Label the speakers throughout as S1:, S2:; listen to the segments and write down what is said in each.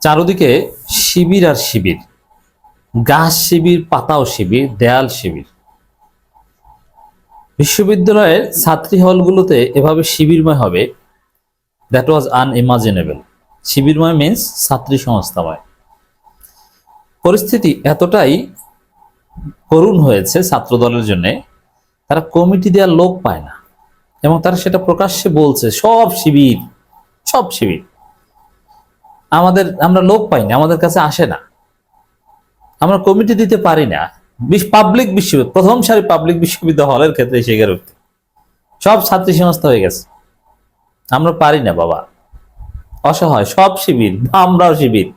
S1: চারদিকে শিবির আর শিবির। গাছ শিবির, পাতাও শিবির, দেয়াল শিবির। বিশ্ববিদ্যালয়ের ছাত্রী হলগুলোতে এভাবে শিবিরময় হবে। দ্যাট ওয়াজ আনইমাজিনেবল শিবিরময় মিন্স ছাত্রী সংস্থাময়। পরিস্থিতি এতটাই করুণ হয়েছে ছাত্র দলের জন্য, তারা কমিটি দেওয়ার লোক পায় না। এবং তারা সেটা প্রকাশ্যে বলছে, সব শিবির সব শিবির। আমাদের, আমরা লোক পাই না আমাদের কাছে আসে না। আমরা কমিটি দিতে পারি না। পাবলিক বিশ্ববিদ্যালয়, প্রথম সারি পাবলিক বিশ্ববিদ্যালয় হলের ক্ষেত্রে শিকার উঠতে সব ছাত্রী সংস্থা হয়ে গেছে। আমরা পারি না, বাবা। অসহায়, সব শিবির আমরাও শিবির।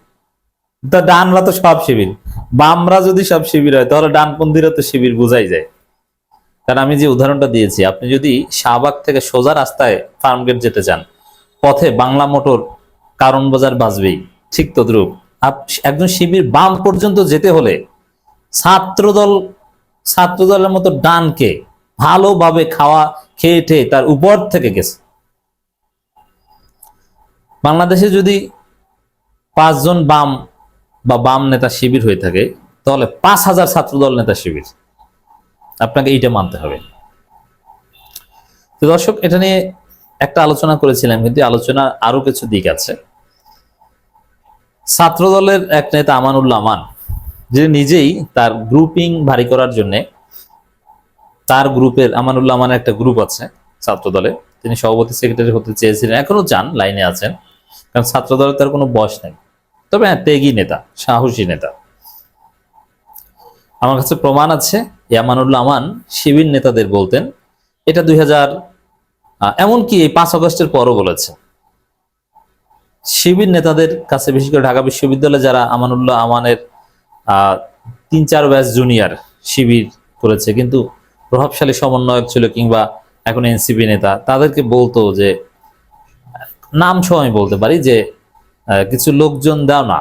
S1: তা ডানরা তো সব শিবির। বামরা যদি সব শিবির হয়, তাহলে ডানপন্থীরা তো শিবির বোঝাই যায়। কারণ আমি যে উদাহরণটা দিয়েছি, আপনি যদি শাহবাগ থেকে সোজা রাস্তায় ফার্মগেট যেতে চান, পথে বাংলা মোটর কারণ বাজার বাজবেই। ঠিক তদ্রুপ। একজন শিবির বাম পর্যন্ত যেতে হলে ছাত্রদল, ছাত্রদলের মতো ডানকে ভালোভাবে খাওয়া খেয়ে ঠেয়ে তার উপর থেকে গেছে। বাংলাদেশে যদি পাঁচজন বাম বা বাম নেতা শিবির হয়ে থাকে, তাহলে পাঁচ হাজার ছাত্রদল নেতা শিবির। আপনাকে এইটা মানতে হবে। তো দর্শক, এটা নিয়ে একটা আলোচনা করেছিলাম, কিন্তু এই আলোচনার আরও কিছু দিক আছে। ছাত্রদলের এক নেতা আমানুল্লাহ আমান যে নিজেই তার গ্রুপিং ভারী করার জন্য তার গ্রুপের আমানুল্লাহ একটা গ্রুপ আছে ছাত্র দলে তিনি সভাপতি সেক্রেটারি হতে চেয়েছিলেন, এখনও চান, লাইনে আছেন, কারণ ছাত্রদলের তার কোনো বয়স নেই। তবে হ্যাঁ ত্যাগী নেতা, সাহসী নেতা। আমার কাছে প্রমাণ আছে ইয়ামানুল্লাহ আমান শিবির নেতাদের বলতেন, এটা দুই হাজার এমনকি এই পাঁচ আগস্টের পরও বলেছে শিবির নেতাদের কাছে, বিশেষ করে ঢাকা বিশ্ববিদ্যালয়ে যারা আমানুল্লাহ আমানের তিন চার ব্যাচ জুনিয়র শিবির করেছে, কিন্তু প্রভাবশালী সমন্বয়ক ছিল কিংবা এখন এনসিপি নেতা, তাদেরকে বলতো যে, নাম সহ আমি বলতে পারি যে কিছু লোকজন দাও না।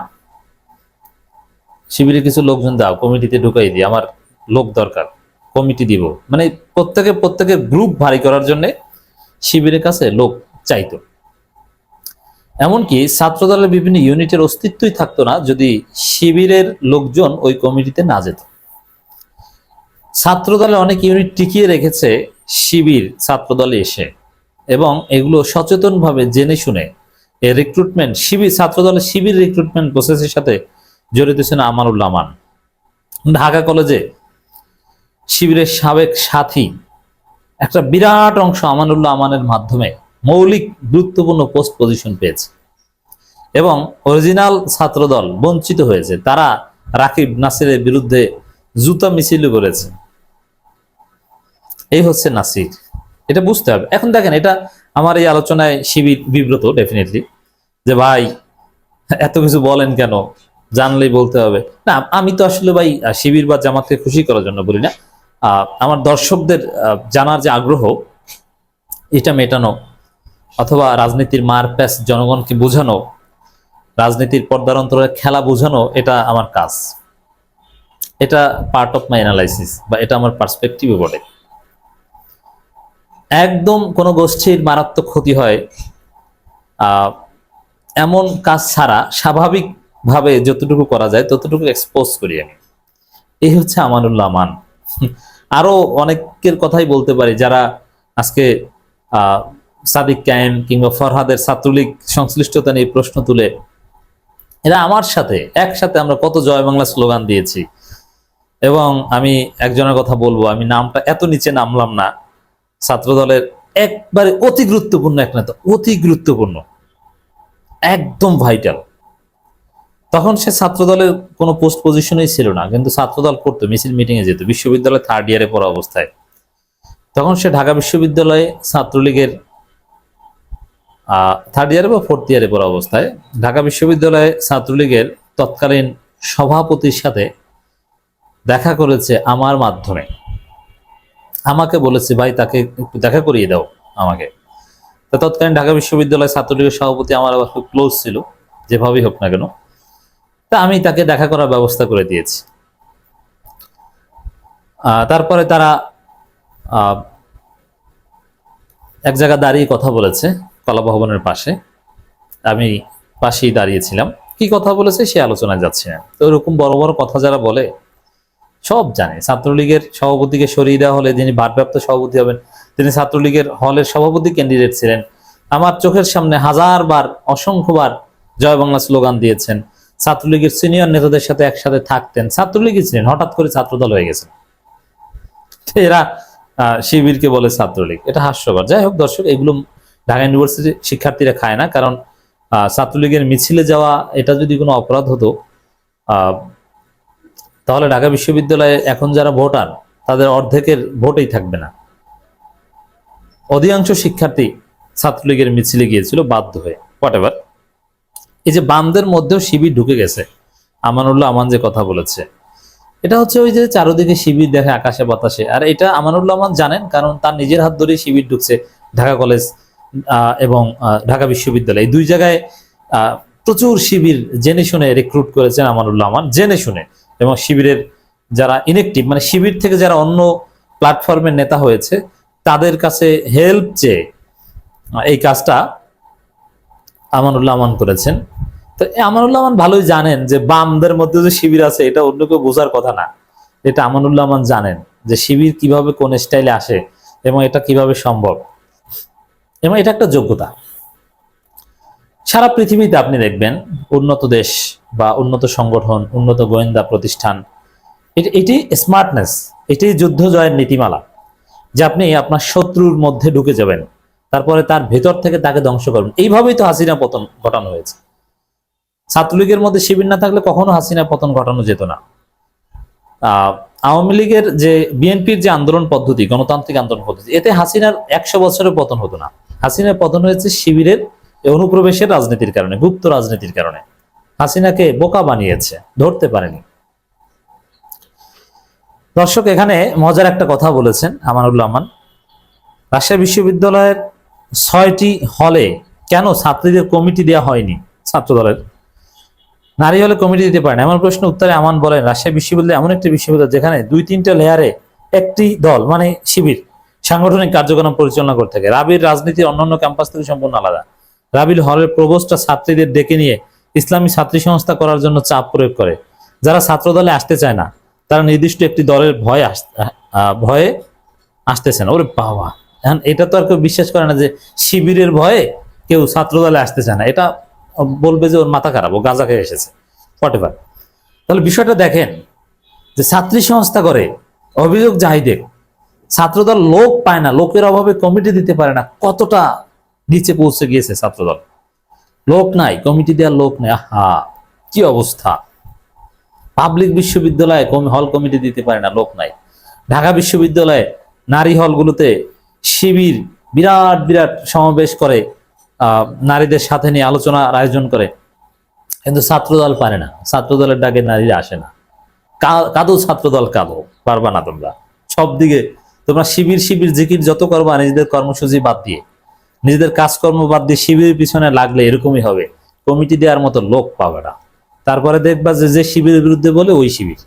S1: শিবিরে কিছু লোকজন দাও, কমিটিতে ঢুকাই দিই, আমার লোক দরকার, কমিটি দিব। মানে প্রত্যেকে প্রত্যেকের গ্রুপ ভারী করার জন্য শিবিরের কাছে লোক চাইতো। এমনকি ছাত্রদলের বিভিন্ন ইউনিটের অস্তিত্বই থাকতো না যদি শিবিরের লোকজন ওই কমিটিতে না যেত। ছাত্রদলে অনেক ইউনিট টিকিয়ে রেখেছে শিবির ছাত্রদলে এসে এবং এগুলো সচেতনভাবে জেনে শুনে রিক্রুটমেন্ট শিবির ছাত্রদলের শিবির রিক্রুটমেন্ট প্রসেসের সাথে জড়িত ছিলেন আমানুল্লাহ আমান। ঢাকা কলেজে শিবিরের সাবেক সাথী, একটা বিরাট অংশ আমানুল্লাহ আমানের মাধ্যমে মৌলিক গুরুত্বপূর্ণ পোস্ট পজিশন পেয়েছে। এবং অরিজিনাল ছাত্রদল বঞ্চিত হয়েছে। তারা রাকিব নাসিরের বিরুদ্ধে জুতা মিছিল করেছে। এই হচ্ছে নাসির। এটা বুঝতে হবে। এখন দেখেন, এটা আমার এই আলোচনায় শিবির বিব্রত ডেফিনেটলি যে ভাই, এত কিছু বলেন কেন? জানলেই বলতে হবে। না, আমি তো আসলে ভাই, শিবির বা জামাতকে খুশি করার জন্য বলি না। আমার দর্শকদের জানার যে আগ্রহ, এটা মেটানো অথবা রাজনীতির মার প্যাস জনগণকে বোঝানো, রাজনীতির পর্দার অন্তরে খেলা বোঝানো, এটা আমার কাজ। এটা পার্ট অফ মাই অ্যানালাইসিস বা এটা আমার পার্সপেক্টিভে বটে। একদম কোনো গোষ্ঠীর মারাত্মক ক্ষতি হয় এমন কাজ ছাড়া স্বাভাবিকভাবে যতটুকু করা যায় ততটুকু এক্সপোজ করি আমি। এই হচ্ছে আমানুল্লাহ মান। আরও অনেকের কথাই বলতে পারি যারা আজকে সাদিক কায়েম কিংবা ফরহাদের ছাত্রলীগ সংশ্লিষ্টতা নিয়ে প্রশ্ন তুলে, এরা আমার সাথে, একসাথে আমরা কত জয় বাংলা স্লোগান দিয়েছি। এবং আমি একজনের কথা বলব, আমি নামটা এত নিচে নামলাম না। ছাত্রদলের একবারে অতি গুরুত্বপূর্ণ এক নেতা, অতি গুরুত্বপূর্ণ, একদম ভাইটাল তখন সে ছাত্রদলের কোনো পোস্ট পজিশনেই ছিল না, কিন্তু ছাত্রদল করতো, মিছিল মিটিং এ যেত, বিশ্ববিদ্যালয়ে থার্ড ইয়ারে পড়া অবস্থায়। তখন সে ঢাকা বিশ্ববিদ্যালয়ে ছাত্রলীগের থার্ড ইয়ারে বা ফোর্থ ইয়ারে পড়া অবস্থায় ঢাকা বিশ্ববিদ্যালয়ে ছাত্রলীগের তৎকালীন সভাপতির সাথে দেখা করেছে আমার মাধ্যমে। আমাকে বলেছে, ভাই, তাকে একটু দেখা করিয়ে দাও আমাকে। তো তৎকালীন ঢাকা বিশ্ববিদ্যালয় ছাত্রলীগের সভাপতি আমার আবার খুব ক্লোজ ছিল, যেভাবেই হোক না কেন। তা আমি তাকে দেখা করার ব্যবস্থা করে দিয়েছি। তারপরে তারা এক জায়গায় দাঁড়িয়ে কথা বলেছে। কলা ভবনের পাশে। আমি পাশেই দাঁড়িয়েছিলাম। কি কথা বলেছে সে আলোচনায় যাচ্ছে না। তো এরকম বড় বড় কথা যারা বলে, সব জানে। ছাত্রলীগের সভাপতিকে সরিয়ে দেওয়া হলে যিনি ভারপ্রাপ্ত সভাপতি হবেন, তিনি ছাত্রলীগের হলের সভাপতি ক্যান্ডিডেট ছিলেন। আমার চোখের সামনে হাজারবার, অসংখ্যবার জয় বাংলা স্লোগান দিয়েছেন। ছাত্রলীগের সিনিয়র নেতাদের সাথে একসাথে থাকতেন। ছাত্রলীগই ছিলেন, হঠাৎ করে ছাত্রদল হয়ে গেছেন এরা শিবিরকে বলে ছাত্রলীগ। এটা হাস্যকর। যাই হোক দর্শক, এগুলো ঢাকা ইউনিভার্সিটির শিক্ষার্থীরা খায় না, কারণ ছাত্রলীগের মিছিলে যাওয়া এটা যদি কোনো অপরাধ হতো তাহলে ঢাকা বিশ্ববিদ্যালয়ে এখন যারা ভোটার, তাদের অর্ধেকের ভোটেই থাকবে না। অধিকাংশ শিক্ষার্থী ছাত্রলীগের মিছিলে গিয়েছিল, বাধ্য হয়ে হোয়াট এভার এই যে বামদের মধ্যেও শিবির ঢুকে গেছে, আমানুল্লাহ আমান যে কথা বলেছে, এটা হচ্ছে ওই যে চারোদিকে শিবির দেখে আকাশে বাতাসে, আর এটা আমানুল্লাহ আমান জানেন, কারণ তার নিজের হাত ধরেই শিবির ঢুকছে ঢাকা কলেজ এবং ঢাকা বিশ্ববিদ্যালয়। দুই জায়গায় প্রচুর শিবির জেনে শুনে রিক্রুট করেছেন আমানুল্লাহ আমান, জেনে শুনে। এবং শিবিরের যারা ইনেকটিভ মানে শিবির থেকে যারা অন্য প্ল্যাটফর্মের নেতা হয়েছে, তাদের কাছে হেল্প চেয়ে এই কাজটা আমানুল্লাহ আমান করেছেন। তো আমানুল্লাহ আমান ভালোই জানেন যে বামদের মধ্যে যে শিবির আছে, এটা অন্য কেউ বোঝার কথা না। এটা আমানুল্লাহ আমান জানেন যে শিবির কীভাবে কোন স্টাইলে আসে এবং এটা কীভাবে সম্ভব। এবং এটা একটা যোগ্যতা। সারা পৃথিবীতে আপনি দেখবেন উন্নত দেশ বা উন্নত সংগঠন, উন্নত গোয়েন্দা প্রতিষ্ঠান, এটি- স্মার্টনেস এটি যুদ্ধ জয়ের নীতিমালা, যে আপনি আপনার শত্রুর মধ্যে ঢুকে যাবেন, তারপরে তার ভেতর থেকে তাকে ধ্বংস করবেন। এইভাবেই তো হাসিনা পতন ঘটানো হয়েছে। ছাত্রলীগের মধ্যে শিবির না থাকলে কখনো হাসিনা পতন ঘটানো যেত না। আওয়ামী লীগের যে বিএনপির যে আন্দোলন পদ্ধতি, গণতান্ত্রিক আন্দোলন পদ্ধতি, এতে হাসিনার একশো বছরের পতন হতো না। হাসিনার পতন হয়েছে শিবিরের অনুপ্রবেশের রাজনীতির কারণে, গুপ্ত রাজনীতির কারণে। হাসিনাকে বোকা বানিয়েছে, ধরতে পারেনি। দর্শক, এখানে মজার একটা কথা বলেছেন আমানুল্লাহ আমান। রাজশাহী বিশ্ববিদ্যালয়ের ছয়টি হলে কেন ছাত্রীদের কমিটি দেওয়া হয়নি ছাত্রদলের? নারী হলে কমিটি দিতে পারে না এমন প্রশ্ন উত্তরে আমান বলেন, রাজশাহী বিশ্ববিদ্যালয় এমন একটি বিশ্ববিদ্যালয় যেখানে দুই তিনটা লেয়ারে একটি দল মানে শিবির সাংগঠনিক কার্যক্রম পরিচালনা করে থাকে। রাবির রাজনীতির অন্যান্য ক্যাম্পাস থেকে সম্পূর্ণ আলাদা। রাবির হলের প্রবোস্টটা ছাত্রীদের ডেকে নিয়ে ইসলামী ছাত্রী সংস্থা করার জন্য চাপ প্রয়োগ করে। যারা ছাত্র দলে আসতে চায় না, তারা নির্দিষ্ট একটি দলের ভয়ে ভয়ে আসতেছে না। ওরে বাবা! এখন এটা তো আর কেউ বিশ্বাস করে না যে শিবিরের ভয়ে কেউ ছাত্র দলে আসতে চায় না। এটা বলবে যে ওর মাথা খারাপ, ও গাঁজা খেয়ে এসেছে। হোয়াট তাহলে বিষয়টা দেখেন যে ছাত্রী সংস্থা করে অভিযোগ দেখ ছাত্রদল লোক পায় না, লোকের অভাবে কমিটি দিতে পারে না। কতটা নিচে পৌঁছে গিয়েছে ছাত্রদল? লোক নাই কমিটি দেওয়ার লোক নাই। আহা, কি অবস্থা? পাবলিক বিশ্ববিদ্যালয়ে হল কমিটি দিতে পারে না, লোক নাই। ঢাকা বিশ্ববিদ্যালয়ে নারী হলগুলোতে শিবির বিরাট বিরাট সমাবেশ করে নারীদের সাথে নিয়ে আলোচনার আয়োজন করে। কিন্তু ছাত্রদল পারে না। ছাত্রদলের ডাকে নারীরা আসে না। কাঁদো ছাত্রদল, কাঁদো। পারবা না তোমরা। সব দিকে তোমরা শিবির শিবির, জিকির যত করবা, নিজেদের কর্মসূচি বাদ দিয়ে। নিজেদের কাজকর্ম বাদ দিয়ে শিবিরের পিছনে লাগলে এরকমই হবে। কমিটি দেওয়ার মতো লোক পাবে না। তারপরে দেখবা যে যে শিবিরের বিরুদ্ধে বলে, ওই শিবির।